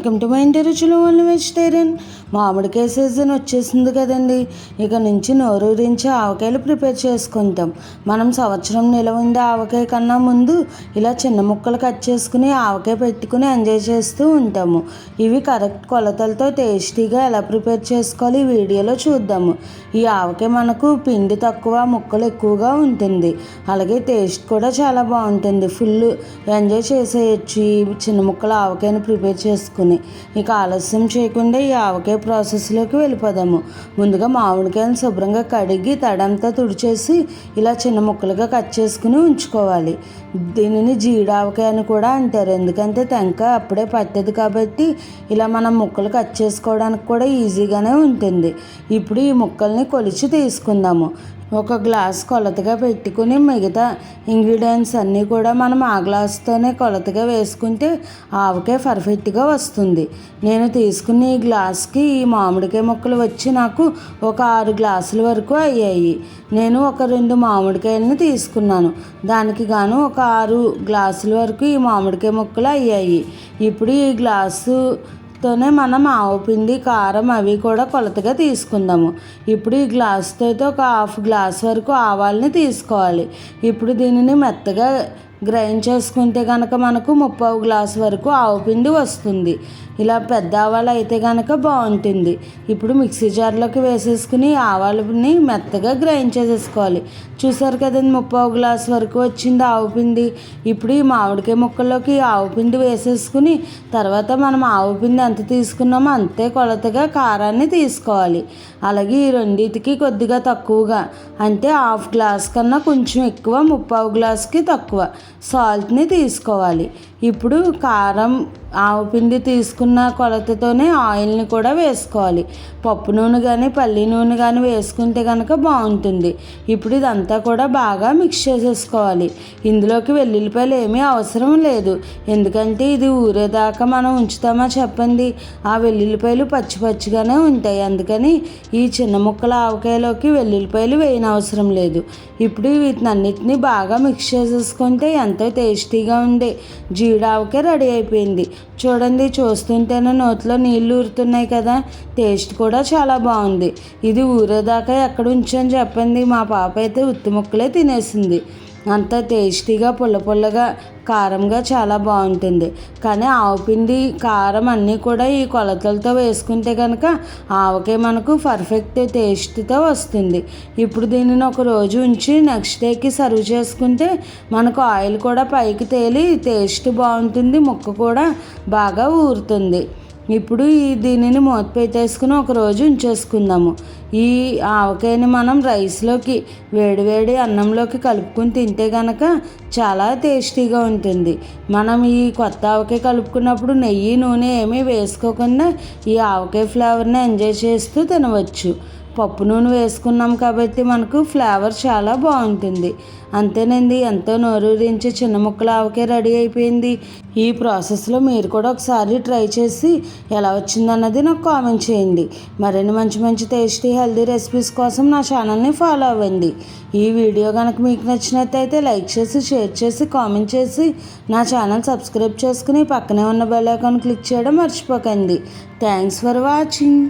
Welcome to my ఇంటి రుచులు only vegetarian మామిడికాయ సీజన్ వచ్చేసింది కదండి. ఇక నుంచి నోరూరించి ఆవకాయలు ప్రిపేర్ చేసుకుంటాం. మనం సంవత్సరం నిలవ ఆవకాయ కన్నా ముందు ఇలా చిన్న ముక్కలు కట్ చేసుకుని ఆవకాయ పెట్టుకుని ఎంజాయ్ చేస్తూ ఉంటాము. ఇవి కరెక్ట్ కొలతలతో టేస్టీగా ఎలా ప్రిపేర్ చేసుకోవాలి ఈ వీడియోలో చూద్దాము. ఈ ఆవకాయ మనకు పిండి తక్కువ ముక్కలు ఎక్కువగా ఉంటుంది. అలాగే టేస్ట్ కూడా చాలా బాగుంటుంది. ఫుల్ ఎంజాయ్ చేసేయచ్చు. ఈ చిన్న ముక్కలు ఆవకాయను ప్రిపేర్ చేసుకుని. ఇక ఆలస్యం చేయకుండా ఈ ఆవకాయ ప్రాసెస్లోకి వెళ్ళిపోదాము. ముందుగా మామిడికాయలను శుభ్రంగా కడిగి తడంతా తుడిచేసి ఇలా చిన్న ముక్కలుగా కట్ చేసుకుని ఉంచుకోవాలి. దీనిని జీడావకాయ అని కూడా అంటారు. ఎందుకంటే టెంక అప్పుడే పట్టదు కాబట్టి ఇలా మనం ముక్కలు కట్ చేసుకోవడానికి కూడా ఈజీగానే ఉంటుంది. ఇప్పుడు ఈ ముక్కల్ని కొలిచి తీసుకుందాము. ఒక గ్లాస్ కొలతగా పెట్టుకుని మిగతా ఇంగ్రీడియంట్స్ అన్నీ కూడా మనం ఆ గ్లాస్తోనే కొలతగా వేసుకుంటే ఆవకాయ పర్ఫెక్ట్గా వస్తుంది. నేను తీసుకున్న ఈ గ్లాస్కి ఈ మామిడికాయ ముక్కలు వచ్చి నాకు ఒక ఆరు గ్లాసుల వరకు అయ్యాయి. నేను ఒక రెండు మామిడికాయలను తీసుకున్నాను. దానికి గాను ఒక ఆరు గ్లాసుల వరకు ఈ మామిడికాయ ముక్కలు అయ్యాయి. ఇప్పుడు ఈ గ్లాసు తోనే మనం ఆవుపిండి కారం అవి కూడా కొలతగా తీసుకుందాము. ఇప్పుడు ఈ గ్లాస్తో అయితే ఒక హాఫ్ గ్లాస్ వరకు ఆవాలని తీసుకోవాలి. ఇప్పుడు దీనిని మెత్తగా గ్రైండ్ చేసుకుంటే కనుక మనకు ముప్పావు గ్లాస్ వరకు ఆవు పిండి వస్తుంది. ఇలా పెద్ద ఆవాలు అయితే కనుక బాగుంటుంది. ఇప్పుడు మిక్సీ జార్లోకి వేసేసుకుని ఆవాలని మెత్తగా గ్రైండ్ చేసేసుకోవాలి. చూసారు కదండి ముప్పావు గ్లాస్ వరకు వచ్చింది ఆవు పిండి. ఇప్పుడు ఈ మామిడికాయ ముక్కల్లోకి ఆవు పిండి వేసేసుకుని తర్వాత మనం ఆవు పిండి ఎంత తీసుకున్నామో అంతే కొలతగా కారాన్ని తీసుకోవాలి. అలాగే ఈ రెండింటికి కొద్దిగా తక్కువగా అంటే హాఫ్ గ్లాస్ కన్నా కొంచెం ఎక్కువ ముప్పావు గ్లాస్కి తక్కువ. సాల్ట్ని తీసుకోవాలి. ఇప్పుడు కారం ఆవు పిండి తీసుకున్న కొలతతోనే ఆయిల్ని కూడా వేసుకోవాలి. పప్పు నూనె కానీ పల్లి నూనె కానీ వేసుకుంటే కనుక బాగుంటుంది. ఇప్పుడు ఇదంతా కూడా బాగా మిక్స్ చేసేసుకోవాలి. ఇందులోకి వెల్లుల్లిపాయలు ఏమీ అవసరం లేదు. ఎందుకంటే ఇది ఊరేదాకా మనం ఉంచుతామా చెప్పండి? ఆ వెల్లుల్లిపాయలు పచ్చి పచ్చిగానే ఉంటాయి. అందుకని ఈ చిన్న ముక్కల ఆవకాయలోకి వెల్లుల్లిపాయలు వేయనవసరం లేదు. ఇప్పుడు వీటినన్నిటిని బాగా మిక్స్ చేసేసుకుంటే ఎంతో టేస్టీగా ఉండే జీడావకాయ రెడీ అయిపోయింది. చూడండి చూస్తుంటేనే నోట్లో నీళ్ళు ఊరుతున్నాయి కదా. టేస్ట్ కూడా చాలా బాగుంది. ఇది ఊరేదాకా ఎక్కడ ఉంచని చెప్పండి. మా పాప అయితే ఉత్తి ముక్కలే తినేసింది. అంత టేస్టీగా పుల్ల పుల్లగా కారంగా చాలా బాగుంటుంది. కానీ ఆవుపిండి కారం అన్నీ కూడా ఈ కొలతలతో వేసుకుంటే కనుక ఆవకాయ మనకు పర్ఫెక్ట్ టేస్ట్తో వస్తుంది. ఇప్పుడు దీనిని ఒక రోజు ఉంచి నెక్స్ట్ డేకి సర్వ్ చేసుకుంటే మనకు ఆయిల్ కూడా పైకి తేలి టేస్ట్ బాగుంటుంది ముక్క కూడా బాగా ఊరుతుంది. ఇప్పుడు ఈ దీనిని మూత పెట్టేసుకుని ఒక రోజు ఉంచేసుకుందాము. ఈ ఆవకాయని మనం రైస్లోకి వేడివేడి అన్నంలోకి కలుపుకుని తింటే కనుక చాలా టేస్టీగా ఉంటుంది. మనం ఈ కొత్త ఆవకాయ కలుపుకున్నప్పుడు నెయ్యి నూనె ఏమీ వేసుకోకుండా ఈ ఆవకాయ ఫ్లేవర్ని ఎంజాయ్ చేస్తూ తినవచ్చు. పప్పు నూనె వేసుకున్నాం కాబట్టి మనకు ఫ్లేవర్ చాలా బాగుంటుంది. అంతేనండి ఎంతో నోరూరించే చిన్న ముక్కలు ఆవకే రెడీ అయిపోయింది. ఈ ప్రాసెస్లో మీరు కూడా ఒకసారి ట్రై చేసి ఎలా వచ్చిందన్నది నాకు కామెంట్ చేయండి. మరిన్ని మంచి మంచి టేస్టీ హెల్దీ రెసిపీస్ కోసం నా ఛానల్ని ఫాలో అవ్వండి. ఈ వీడియో కనుక మీకు నచ్చినట్టయితే లైక్ చేసి షేర్ చేసి కామెంట్ చేసి నా ఛానల్ సబ్స్క్రైబ్ చేసుకుని పక్కనే ఉన్న బెల్ ఐకాన్ క్లిక్ చేయడం మర్చిపోకండి. Thanks for watching.